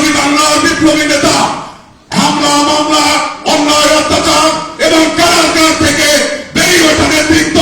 বিপ্লবী বাংলার বিপ্লবী নেতা। হামলা, মামলা, অন্যায়, অত্যাচার এবং কারাগার থেকে বেরিয়ে ওঠা নেতৃত্ব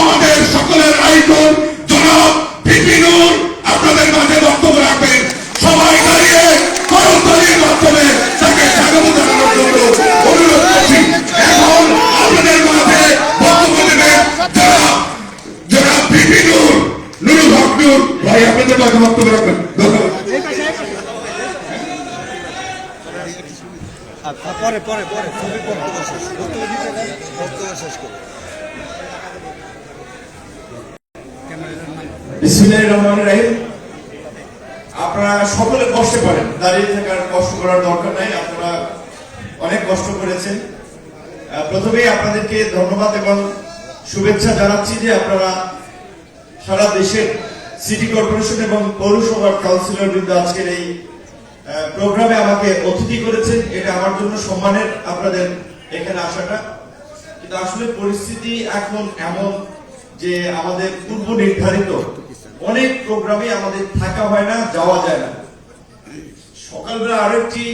আমাদের সকলের আইকন। জনাব বিপিনুর আপনাদের মাঝে বক্তব্য রাখবেন। সবাই দাঁড়িয়ে করতালির মাধ্যমে তাকে স্বাগত জানানোর জন্য অনুরোধ করছি। এখন আপনাদের মাঝে বক্তব্য দেবেন জনাব জনাব বিপিনুর নুরুল হক নূর। ভাই, আপনাদের মাঝে বক্তব্য রাখবেন ধন্যবাদ আচ্ছা, পরে পরে পরে, ছবি বক্তব্য শেষ বক্তব্য দিতে বক্তব্য শেষ আপনারা সকলে পারেন, দাঁড়িয়ে থাকার কষ্ট করার দরকার নাই, আপনারা অনেক কষ্ট করেছেন। প্রথমেই আপনাদেরকে ধন্যবাদ এবং শুভেচ্ছা জানাচ্ছি যে আপনারা সারা দেশের সিটি কর্পোরেশন এবং পৌরসভার কাউন্সিলর বৃন্দ আজকের এই প্রোগ্রামে আমাকে অতিথি করেছেন, এটা আমার জন্য সম্মানের আপনাদের এখানে আসাটা। কিন্তু আসলে পরিস্থিতি এখন এমন যে আমাদের পূর্ব নির্ধারিত অনেক প্রোগ্রামে আমাদের থাকা হয় না, যাওয়া যায় না। সকালবেলা আরেকটি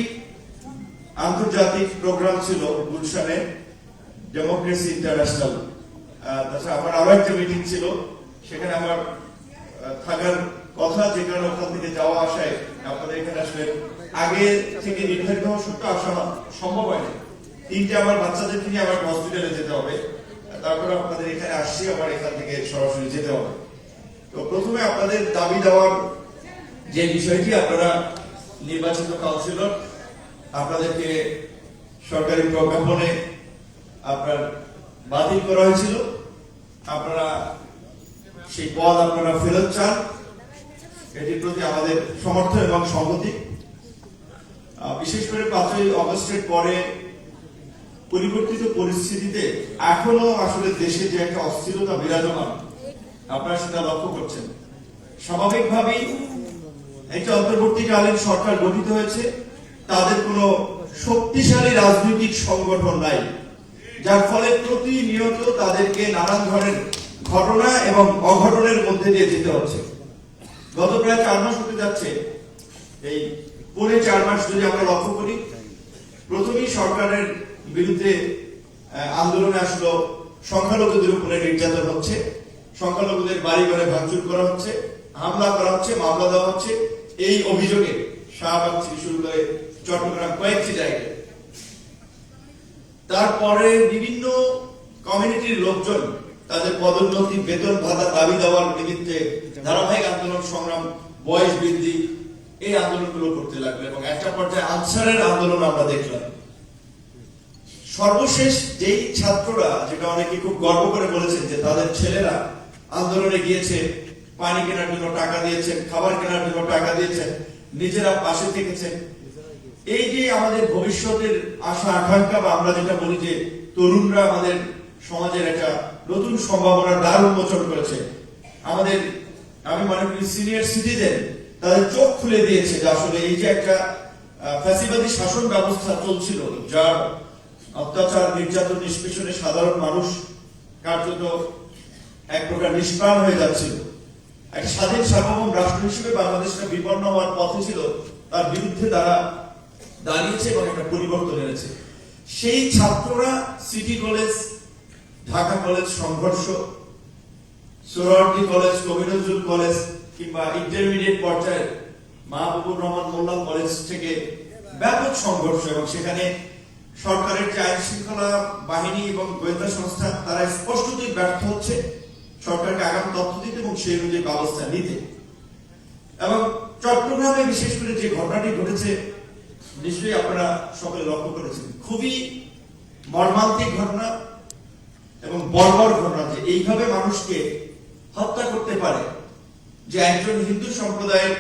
আন্তর্জাতিক প্রোগ্রাম ছিল গুলশানে ডেমোক্রেসি ইন্টারন্যাশনাল তাছাড়া আমার আরও একটা মিটিং ছিল, সেখানে আমার থাকার কথা, যে কারণে ওখান থেকে যাওয়া আসায় আপনাদের এখানে আসলে আগে থেকে নির্ধারিত সত্ত্বেও আসা সম্ভব হয় না তিনটে আমার বাচ্চাদেরকে নিয়ে আমার হসপিটালে যেতে হবে। তারপরে আপনাদের এখানে আসছি আমার এখান থেকে সরাসরি যেতে হবে। তো প্রথমে আপনাদের দাবি দেওয়ার যে বিষয়টি আপনারা নির্বাচিত কাউন্সিলর আপনাদেরকে সরকারি প্রজ্ঞাপনে আপনার বাতিল করা হয়েছিল। আপনারা সেই পদ আপনারা ফেরত চান। এটির প্রতি আমাদের সমর্থন এবং সংহতি বিশেষ করে পাঁচই অগস্টের পরে পরিবর্তিত পরিস্থিতিতে এখনও আসলে দেশে যে একটা অস্থিরতা বিরাজমান, আপনারা সেটা লক্ষ্য করছেন। স্বাভাবিকভাবেই একটি অন্তর্বর্তীকালীন সরকার গঠিত হয়েছে, তাদের কোনো শক্তিশালী রাজনৈতিক সংগঠন নাই, যার ফলে প্রতিনিয়ত তাদেরকে নানান ধরনের ঘটনা এবং অঘটনের মধ্যে দিয়ে যেতে হচ্ছে। গত প্রায় চার মাস হতে যাচ্ছে। এই পৌনে চার মাস যদি আমরা লক্ষ্য করি, প্রথমেই সরকারের বিরুদ্ধে আন্দোলনে আসলো সংখ্যালঘুদের উপরে নির্যাতন হচ্ছে, সংখ্যালঘুদের বাড়ি ঘরে ভাঙচুর করা হচ্ছে, হামলা করা হচ্ছে, মামলা দেওয়া হচ্ছে। এই অভিযোগে শাহবাগ থেকে শুরু করে চট্টগ্রাম কয়েকটি জায়গায়। তারপরে বিভিন্ন কমিউনিটির লোকজন তাদের পদোন্নতি, বেতন ভাতা দাবি দেওয়ার নিমিত্তে ধারাবাহিক আন্দোলন সংগ্রাম, বয়স বৃদ্ধি, এই আন্দোলনগুলো করতে লাগল এবং একটা পর্যায়ে আনসারের আন্দোলন আমরা দেখলাম। সর্বশেষ যেই ছাত্ররা, যেটা অনেকে খুব গর্ব করে বলেছেন যে তাদের ছেলেরা আন্দোলনে গিয়েছে, পানি কেনার জন্য টাকা দিয়েছেন, খাবার কেনার জন্য টাকা দিয়েছেন, নিজেরা পাশে থেকেছেন এই যে আমাদের ভবিষ্যতের আশা, আকাঙ্ক্ষা বা আমরা যেটা বলি যে তরুণরা আমাদের সমাজের একটা নতুন সম্ভাবনার দ্বার উন্মোচন করেছে। আমাদের, আমি মনে করি সিনিয়র সিটিজেন তাদের চোখ খুলে দিয়েছে যে আসলে এই যে একটা ফ্যাসিবাদী শাসন ব্যবস্থা চলছিল, যার অত্যাচার, নির্যাতন, নিষ্পেষণে সাধারণ মানুষ কার্যত এক প্রকার নিষ্প্রাণ হয়ে যাচ্ছিল। এক স্বাধীন সার্বভৌম রাষ্ট্র হিসেবে বাংলাদেশটা বিপন্ন হওয়ার পথে ছিল, তার বিরুদ্ধে তারা দাঁড়িয়েছে এবং একটা পরিবর্তন এনেছে। সেই ছাত্ররা সিটি কলেজ ঢাকা কলেজ সংঘর্ষ, সোহরাওয়ার্দী কলেজ কবি নজরুল কলেজ, কিংবা ইন্টারমিডিয়েট পর্যায়ে মাহবুবুর রহমান মোল্লা কলেজ থেকে ব্যাপক সংঘর্ষ এবং সেখানে সরকারের যে আইন শৃঙ্খলা বাহিনী এবং গোয়েন্দা সংস্থা, তারা স্পষ্টতই ব্যর্থ হচ্ছে। সরকারকে আগাম তথ্য দিতে এবং সেই অনুযায়ী ব্যবস্থা নিতে। এবং চট্টগ্রামে বিশেষ করে যে ঘটনাটি ঘটেছে, নিশ্চয়ই আপনারা সকলে লক্ষ্য করেছেন। খুবই মর্মান্তিক ঘটনা। বর্বর ঘটনা যে এইভাবে মানুষকে হত্যা করতে পারে যে একজন হিন্দু সম্প্রদায়ের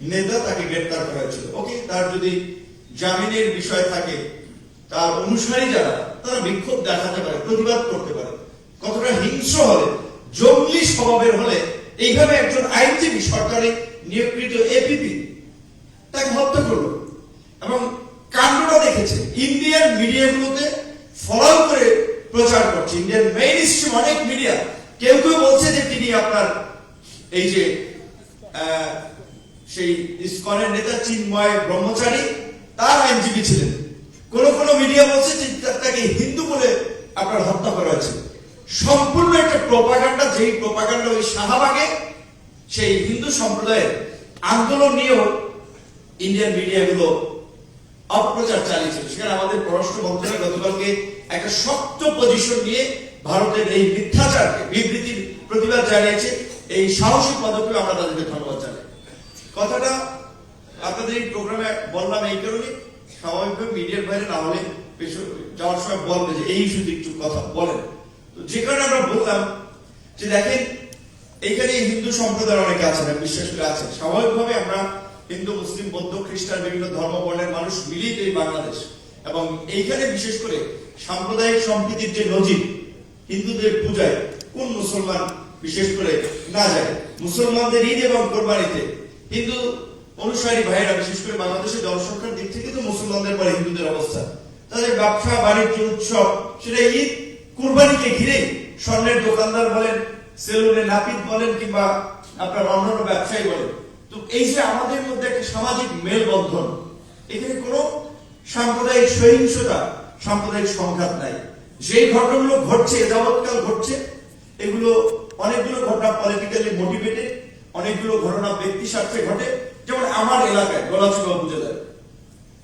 নেতা তাকে গ্রেপ্তার করা হয়েছিল। ওকে তার যদি জামিনের বিষয় থাকে, তার অনুসারী যারা, তারা বিক্ষোভ দেখাতে পারে, প্রতিবাদ করতে পারে। কতটা হিংস্র হলে, জঙ্গলি স্বভাবের হলে এইভাবে একজন আইনজীবী, সরকারি নিয়োগকৃত এপিপি তাকে হত্যা করল। এবং কাণ্ডটা দেখেছে। ইন্ডিয়ার মিডিয়াগুলোতে ফলো করে প্রচার করছে। ইন্ডিয়ান মেইন স্ট্রিম অনেক মিডিয়া কেউ কেউ বলছে যে তিনি আপনার এই যে সেই ইস্কনের নেতা চিন্ময় ব্রহ্মচারী, তার আইনজীবী ছিলেন। কোন কোন মিডিয়া বলছে যে তাকে হিন্দু বলে আপনার হত্যা করা হয়েছে। সম্পূর্ণ একটা প্রপাগান্ডা যেই প্রপাগান্ডা ওই শাহবাগে, সেই হিন্দু সম্প্রদায়ের আন্দোলন নিয়েও ইন্ডিয়ান মিডিয়াগুলো অপপ্রচার চালিয়েছিল। সেখানে আমাদের পররাষ্ট্র মন্ত্রণালয় গতকালকে একটা শক্ত পজিশন নিয়ে ভারতের এই মিথ্যাচারকে, বিবৃতির প্রতিবাদ জানিয়েছে। এই সাহসী পদক্ষেপে আমরা তাদেরকে ধন্যবাদ জানাই। কথাটা আপনাদের এই প্রোগ্রামে বললাম এই কারণে। স্বাভাবিকভাবে মিডিয়ার বাইরে না হলে যাওয়ার সময় বলবে যে এই শুধু একটু কথা বলেন। তো যে কারণে আমরা বললাম যে দেখেন এইখানে হিন্দু সম্প্রদায়ের অনেকে আছেন বিশ্বাস করে আছেন। স্বাভাবিকভাবে আমরা হিন্দু, মুসলিম, বৌদ্ধ, খ্রিস্টান, বিভিন্ন ধর্ম বর্ণের মানুষ মিলিত এই বাংলাদেশ। এবং এইখানে বিশেষ করে সাম্প্রদায়িক সম্প্রীতির যে নজির, হিন্দুদের পূজায় কোন মুসলমান বিশেষ করে না যায়? মুসলমানদের ঈদ এবং কোরবানিতে হিন্দু অনুসারী ভাইয়েরা, বিশেষ করে বাংলাদেশের জনসংখ্যার দিক থেকে তো মুসলমানদের পরে হিন্দুদের অবস্থা। তাদের ব্যবসা, বাণিজ্য, উৎসব, সেটা ঈদ, কুরবানিকে ঘিরে স্বর্ণের দোকানদার বলেন, সেলুনে নাপিত বলেন কিংবা আপনার অন্যান্য ব্যবসায়ী বলেন তো এই যে আমাদের মধ্যে একটা সামাজিক মেলবন্ধন, এখানে কোনো সাম্প্রদায়িক সহিংসতা, সাম্প্রদায়িক সংঘাত নাই। যেই ঘটনাগুলো ঘটছে যাবৎকাল ঘটছে, এগুলো অনেকগুলো ঘটনা পলিটিক্যালি মোটিভেটেড অনেকগুলো ঘটনা ব্যক্তি স্বার্থে ঘটে। যেমন আমার এলাকায় গলাচিপা উপজেলায়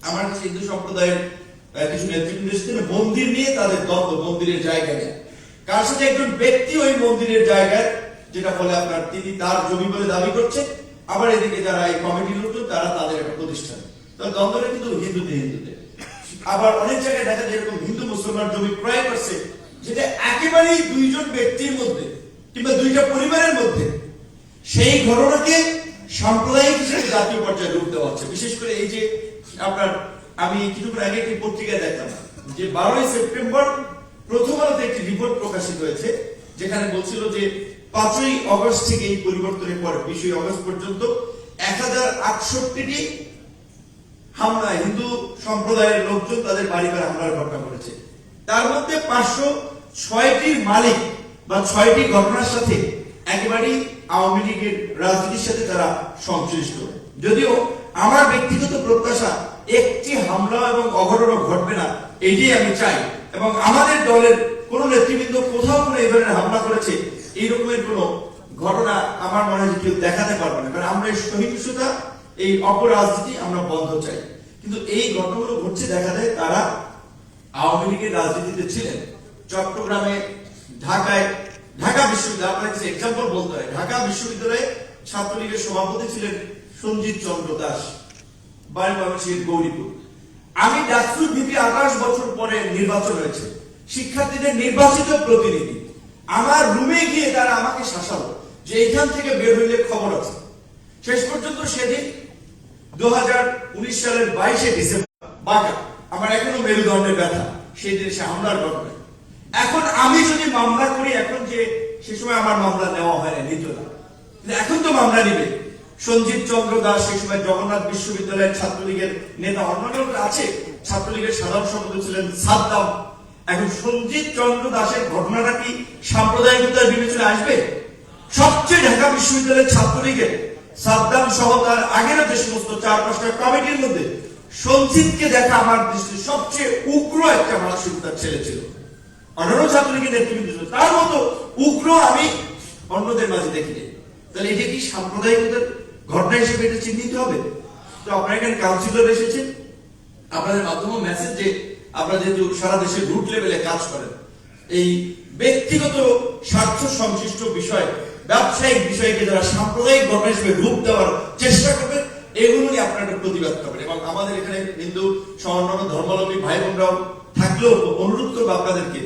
আমার কাছে হিন্দু সম্প্রদায়ের কিছু নেতৃবৃন্দ এসেছিলেন মন্দির নিয়ে তাদের দ্বন্দ্ব, মন্দিরের জায়গা নিয়ে। কার সাথে একজন ব্যক্তি ওই মন্দিরের জায়গায়, যেটা বলে আপনার তিনি তার জমি বলে দাবি করছে আবার এদিকে যারা এই কমিটি লোকজন, তারা তাদের একটা প্রতিষ্ঠান। তো দ্বন্দ্বটা কিন্তু হিন্দুতে হিন্দুতে। আবার অনেক জায়গায় দেখা যায় এরকম হিন্দু মুসলমান জমি ক্রয় করছে, যেটা একেবারেই দুইজন ব্যক্তির মধ্যে কিংবা দুইটা পরিবারের মধ্যে সেই ঘটনাকে সাম্প্রদায়িক হিসেবে জাতীয় পর্যায়ে রূপ দেওয়া হচ্ছে। বিশেষ করে এই যে আপনার, আমি কিছুক্ষণ আগে একটি পত্রিকায় দেখলাম, যে বারোই সেপ্টেম্বর প্রথম আলোতে একটি রিপোর্ট প্রকাশিত হয়েছে, যেখানে বলছিল যে পাঁচই অগস্ট থেকে এই পরিবর্তনের পর, বিশই অগস্ট পর্যন্ত এক হাজার আটষট্টিটি হামলা, হিন্দু সম্প্রদায়ের লোকজন তাদের বাড়ি ঘরে হামলার ঘটনা ঘটেছে। তার মধ্যে পাঁচশো ছয়টির মালিক বা ছয়টি ঘটনার সাথে একেবারেই আওয়ামী লীগের রাজনীতির সাথে তারা সংশ্লিষ্ট। যদিও আমার ব্যক্তিগত প্রত্যাশা, একটি হামলা এবং অঘটনও ঘটবে না, এটাই আমি চাই। এবং আমাদের দলের কোন নেতৃবৃন্দ কোথাও কোনো এই ধরনের হামলা করেছে এই রকমের কোনো ঘটনা আমার মনে হয় কেউ দেখাতে পারবে না। কারণ আমরা এই সহিংসতা, এই অপরাজনীতি আমরা বন্ধ চাই। কিন্তু এই ঘটনাগুলো ঘটছে দেখা যায় তারা আওয়ামী লীগের রাজনীতিতে ছিলেন। চট্টগ্রামে, ঢাকায়, ঢাকা বিশ্ববিদ্যালয়, আপনার এক্সাম্পল বলতে হয়। ঢাকা বিশ্ববিদ্যালয়ে ছাত্রলীগের সভাপতি ছিলেন সঞ্জিত চন্দ্র দাস, বাড়ি ময়মনসিংহের গৌরীপুর। আমি ডাকসুর ভিপি আঠাশ বছর পরে নির্বাচন হয়েছে। শিক্ষার্থীদের নির্বাচিত প্রতিনিধি। আমার রুমে গিয়ে তারা আমাকে শাসালো, যে এখান থেকে বের হইলে খবর আছে। শেষ পর্যন্ত সেদিন দু সালের বাইশে ডিসেম্বর, বাঁকা, আমার এখনও মেরুদণ্ডে ব্যথা সেই দিন সে হামলার ঘটনা এখন আমি যদি মামলা করি, এখন যে সে সময় আমার মামলা নেওয়া হয় না নিত না। এখন তো মামলা নিবে। সঞ্জীব চন্দ্র দাস সেই সময় জগন্নাথ বিশ্ববিদ্যালয়ের ছাত্রলীগের নেতা, অন্যান্য আছে, ছাত্রলীগের সাধারণ সম্পাদক ছিলেন সাদ্দাম এখন সঞ্জীব চন্দ্র দাসের ঘটনাটা কি সাম্প্রদায়িকতার বিবেচনা আসবে? সবচেয়ে ঢাকা বিশ্ববিদ্যালয়ের ছাত্রলীগের সাদ্দাম সহ তার আগেরও যে সমস্ত চার পাঁচটা কমিটির মধ্যে সঞ্জিতকে দেখা আমার দৃষ্টি সবচেয়ে উগ্র একটা মানসিকতার ছেলে ছিল। অন্যান্য ছাত্রলীগের নেতৃবৃন্দ ছিল। তার মতো উগ্র আমি অন্যদের মাঝে দেখিনি। তাহলে এটা কি সাম্প্রদায়িকতার ঘটনা হিসেবে এটা চিহ্নিত হবে? তো আপনার এখানে কাউন্সিলর এসেছেন। আপনাদের মাধ্যমে মেসেজ যে আপনারা যেহেতু সারা দেশে রুট লেভেলে কাজ করেন, এই ব্যক্তিগত স্বার্থ সংশ্লিষ্ট বিষয়, ব্যবসায়িক বিষয়কে যারা সাম্প্রদায়িক ঘটনা হিসেবে রূপ দেওয়ার চেষ্টা করবেন, এগুলো নিয়ে একটা প্রতিবাদ করবেন। এবং আমাদের এখানে হিন্দু সমান্য ধর্মাবলম্বী ভাই বোনরাও থাকলেও অনুরোধ করব আপনাদেরকে,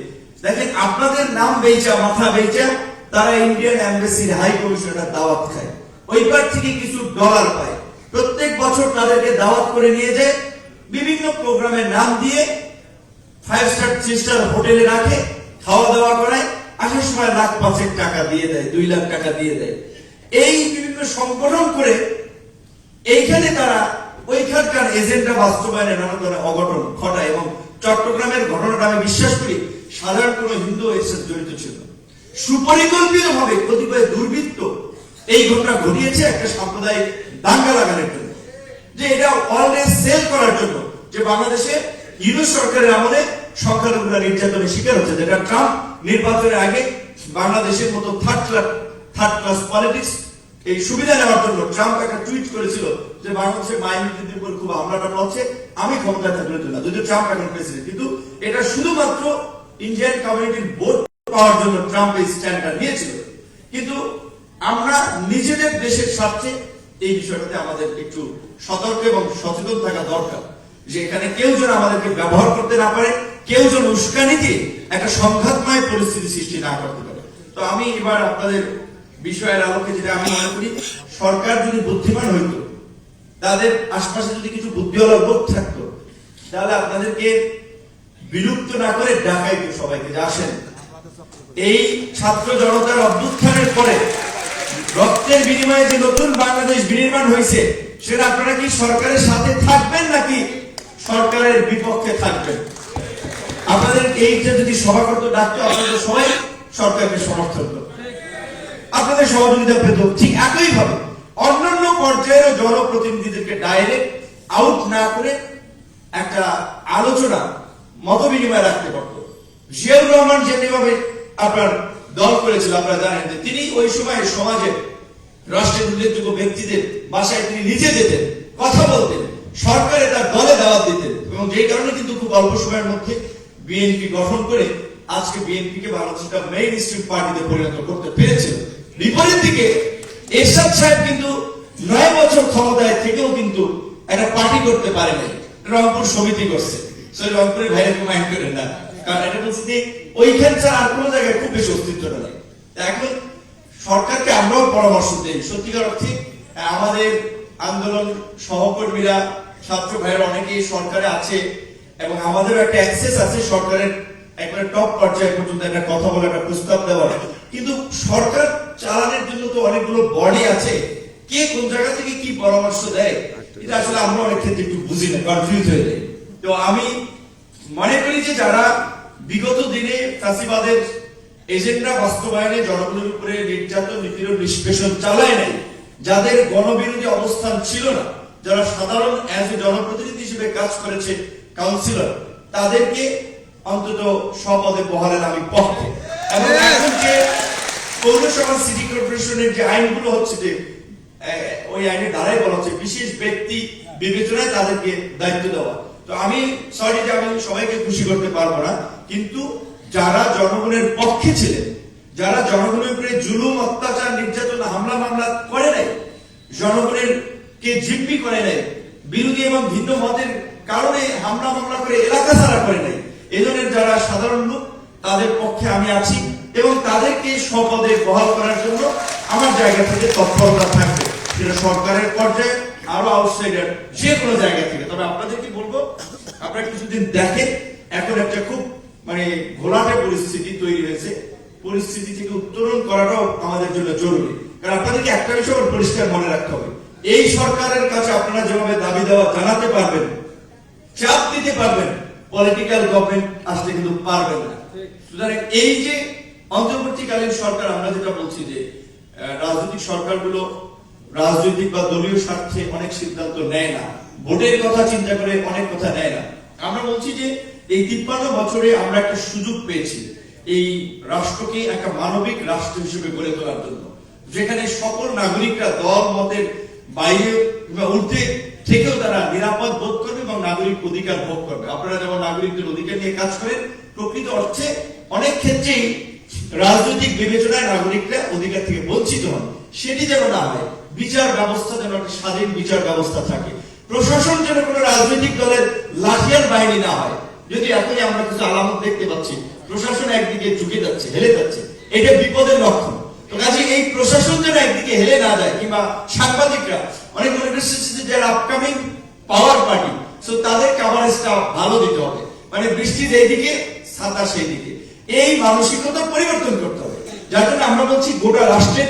দেখেন আপনাদের নাম বেচা মাথা বেচা তারা ইন্ডিয়ান এম্বাসির হাই কমিশনার দাওয়াত খায়। ওইবার থেকে কিছু ডলার পায়। প্রত্যেক বছর তাদেরকে দাওয়াত করে নিয়ে যায়, বিভিন্ন প্রোগ্রামের নাম দিয়ে ফাইভ স্টার থ্রি স্টার হোটেলে রাখে, খাওয়া দাওয়া করায়, আসার সময় লাখ পাঁচেক টাকা দিয়ে দেয়, দুই লাখ টাকা দিয়ে দেয়। এই বিভিন্ন সংগঠন করে এইখানে তারা ওইখানকার এজেন্ডা বাস্তবায়নে নানা ধরনের অঘটন ঘটায় এবং চট্টগ্রামের ঘটনাটা আমি বিশ্বাস করি সাধারণ কোন হিন্দু এর সাথে জড়িত ছিল সুপরিকল্পিত ভাবে কতিপয় দুর্বৃত্ত এই ঘটনা ঘটিয়েছে একটা সাম্প্রদায়িক দাঙ্গা লাগানোর জন্য, যে এটা অলরেডি সেল করার জন্য, যে বাংলাদেশে ইউনুস সরকারের আমলে সংখ্যালঘুরা নির্যাতনের শিকার হচ্ছে। যেটা ট্রাম্প নির্বাচনের আগে বাংলাদেশের মতো third class third class politics এই সুবিধা নেওয়ার জন্য ট্রাম্প একটা টুইট করেছিল যে, বাংলাদেশের মাইনরিটিদের উপর খুব হামলা টামলা হচ্ছে আমি ক্ষমতায় থাকলে তো না। যদিও ট্রাম্প এখন প্রেসিডেন্ট কিন্তু এটা শুধুমাত্র ইন্ডিয়ান কমিউনিটির ভোট পাওয়ার জন্য ট্রাম্প এই স্ট্যান্ডটা নিয়েছিল। কিন্তু আমরা নিজেদের দেশের স্বার্থে এই বিষয়টাতে আমাদের একটু সতর্ক এবং সচেতন থাকা দরকার। যে এখানে কেউ যেন আমাদেরকে ব্যবহার করতে না পারে, কেউ যেন উস্কানি দিয়ে একটা সংঘাতময় পরিস্থিতি সৃষ্টি না করতে পারে। তো আমি এবার আপনাদের বিষয়ের আলোকে যেটা আমি মনে করি, সরকার যদি বুদ্ধিমান হইতো, তাদের আশপাশে যদি কিছু বুদ্ধিওয়ালা লোক থাকতো, তাহলে আপনাদেরকে বিলুপ্ত না করে ডাকাইতো সবাইকে যে আসেন। এই ছাত্র জনতার অভ্যুত্থানের পরে রক্তের বিনিময়ে যে নতুন বাংলাদেশ বিনির্মাণ হয়েছে, সেটা আপনারা কি সরকারের সাথে থাকবেন নাকি সরকারের বিপক্ষে থাকবেন। আপনাদের এইটা যদি সভা করতে ডাকতো, আপনাদের সবাই সরকারকে সমর্থন করতো। আপনাদের সহযোগিতা পেত ঠিক একই ভাবে অন্যান্য পর্যায়ের জনপ্রতিনিধিদেরকে ডাইরেক্ট আউট না করে একটা আলোচনা, মত বিনিময় রাখতে পারত। জিয়াউর রহমান যেভাবে আপনার দল করেছিল, আপনারা জানেন যে তিনি ওই সময় সমাজে রাষ্ট্রের উল্লেখযোগ্য ব্যক্তিদের বাসায় তিনি নিজে যেতেন, কথা বলতেন। সরকারে তার দলে দাওয়াত দিতেন এবং যেই কারণে কিন্তু খুব অল্প সময়ের মধ্যে বিএনপি গঠন করে আজকে বিএনপি কে বাংলাদেশটা মেইন স্ট্রিম পার্টিতে পরিণত করতে পেরেছে। বিপরীত দিকে এরশাদ সাহেব কিন্তু নয় বছর ক্ষমতায় থেকেও কিন্তু একটা পার্টি করতে পারে নাই। রংপুর সমিতি করছে। সে রংপুরের ভাইরে মাইন্ড করেন না। কারণ এটা বলছে যে ওইখান ছাড়া আর কোনো জায়গায় খুব বেশি অস্তিত্বটা নেই। এখন সরকারকে আমরাও পরামর্শ দেই। সত্যিকার অর্থে আমাদের আন্দোলন সহকর্মীরা ছাত্র ভাইয়ের, অনেকেই সরকারে আছে এবং আমাদেরও একটা অ্যাক্সেস আছে সরকারের একবারে টপ পর্যায়ে পর্যন্ত একটা কথা বলে একটা প্রস্তাব দেওয়ার। কিন্তু সরকার চালানোর জন্য তো অনেকগুলো বডি আছে। কে কোন জায়গা থেকে কি পরামর্শ দেয়, এটা আসলে আমরা অনেক ক্ষেত্রে একটু বুঝি না কনফিউজ হয়ে যাই। তো আমি মনে করি যে যারা বিগত দিনে চাষিবাদের এজেন্ডা বাস্তবায়নে জনগণের উপরে নির্যাতন, নিপীড়ন, নিষ্পেষণ চালায় নাই, যাদের গণবিরোধী অবস্থান ছিল না যারা সাধারণ অ্যাজ এ জনপ্রতিনিধি হিসেবে কাজ করেছে কাউন্সিলর তাদেরকে অন্তত স্বপদে বহালেন আমি পক্ষে এবং এখন যে পৌরসভা সিটি কর্পোরেশনের যে আইনগুলো হচ্ছে যে ওই আইনের দ্বারাই বলা হচ্ছে বিশেষ ব্যক্তি বিবেচনায় তাদেরকে দায়িত্ব দেওয়া। তো আমি সরি যে আমি সবাইকে খুশি করতে পারব না কিন্তু যারা জনগণের পক্ষে ছিলেন যারা জনগণের উপরে জুলুম অত্যাচার নির্যাতন হামলা মামলা করে নাই জনগণের কে জিম্মি করে নাই, বিরোধী এবং ভিন্ন মতের কারণে হামলা মামলা করে এলাকা ছাড়া করে নাই। এই ধরনের যারা সাধারণ লোক, তাদের পক্ষে আমি আছি এবং তাদেরকে স্বপদে বহাল করার জন্য আমার জায়গা থেকে তৎপরতা থাকবে। সেটা সরকারের পর্যায়ে আরও আউটসাইডার যে কোনো জায়গা থেকে। তবে আপনাদেরকে বলব, আপনারা কিছুদিন দেখেন, এখন একটা খুব মানে ঘোলাটে পরিস্থিতি তৈরি হয়েছে। পরিস্থিতি থেকে উত্তরণ করাটাও আমাদের জন্য জরুরি। কারণ আপনাদেরকে একটা বিষয় পরিষ্কার মনে রাখতে হবে। এই সরকারের কাছে আপনারা যেভাবে দাবি দেওয়া জানাতে পারবেন, চাপ দিতে পারবেন পলিটিক্যাল গভর্নমেন্ট আসলে কিন্তু পারবেন না। সুতরাং এই যে অন্তর্বর্তীকালীন সরকার, আমরা যেটা বলছি যে রাজনৈতিক সরকারগুলো রাজনৈতিক বা দলীয় স্বার্থে অনেক সিদ্ধান্ত নেয় না, ভোটের কথা চিন্তা করে অনেক কথা নেয় না। আমরা বলছি যে, এই তিপ্পান্ন বছরে আমরা একটা সুযোগ পেয়েছি, এই রাষ্ট্রকে একটা মানবিক রাষ্ট্র হিসেবে গড়ে তোলার জন্য, যেখানে সকল নাগরিকরা দল, মতের বাইরে ঊর্ধ্বে থেকেও তারা নিরাপদ বোধ করবে এবং নাগরিক অধিকার ভোগ করবে। আপনারা যেমন নাগরিকদের অধিকার নিয়ে কাজ করেন, প্রকৃত অর্থে অনেক ক্ষেত্রেই রাজনৈতিক বিবেচনায় নাগরিকরা অধিকার থেকে বঞ্চিত হন। সেটি যেন না হয়, বিচার ব্যবস্থা যেন একটা স্বাধীন বিচার ব্যবস্থা থাকে। প্রশাসন যেন কোনো রাজনৈতিক দলের লাঠিয়ার বাহিনী না হয়। যদি এখনই আমরা কিছু আলামত দেখতে পাচ্ছি, প্রশাসন একদিকে ঝুঁকে যাচ্ছে, হেলে যাচ্ছে, এটা বিপদের লক্ষণ। তো কাজে এই প্রশাসন যেন একদিকে হেলে না যায়, কিংবা সাংবাদিকরা, অনেক যে যারা আপকামিং পাওয়ার পার্টি সো তাদের কাভারেজটা ভালো দিতে হবে। মানে বৃষ্টি যেদিকে ছাতা সেই দিকে এই মানসিকতা পরিবর্তন করতে হবে। যার জন্য আমরা বলছি গোটা রাষ্ট্রের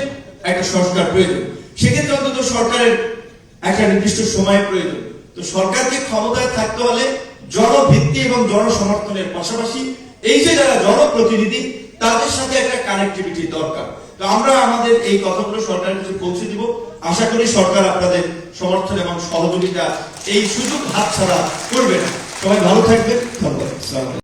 একটা সংস্কার প্রয়োজন। সেক্ষেত্রে অন্তত সরকারের একটা নির্দিষ্ট সময় প্রয়োজন। তো সরকারকে ক্ষমতায় থাকতে হলে জনভিত্তি এবং জনসমর্থনের পাশাপাশি এই যে যারা জনপ্রতিনিধি, তাদের সাথে একটা কানেক্টিভিটি দরকার। তো আমরা আমাদের এই কথাগুলো সরকারের কাছে পৌঁছে দিব। আশা করি সরকার আপনাদের সমর্থন এবং সহযোগিতা এই সুযোগ হাতছাড়া করবে না। সবাই ভালো থাকবেন। ধন্যবাদ।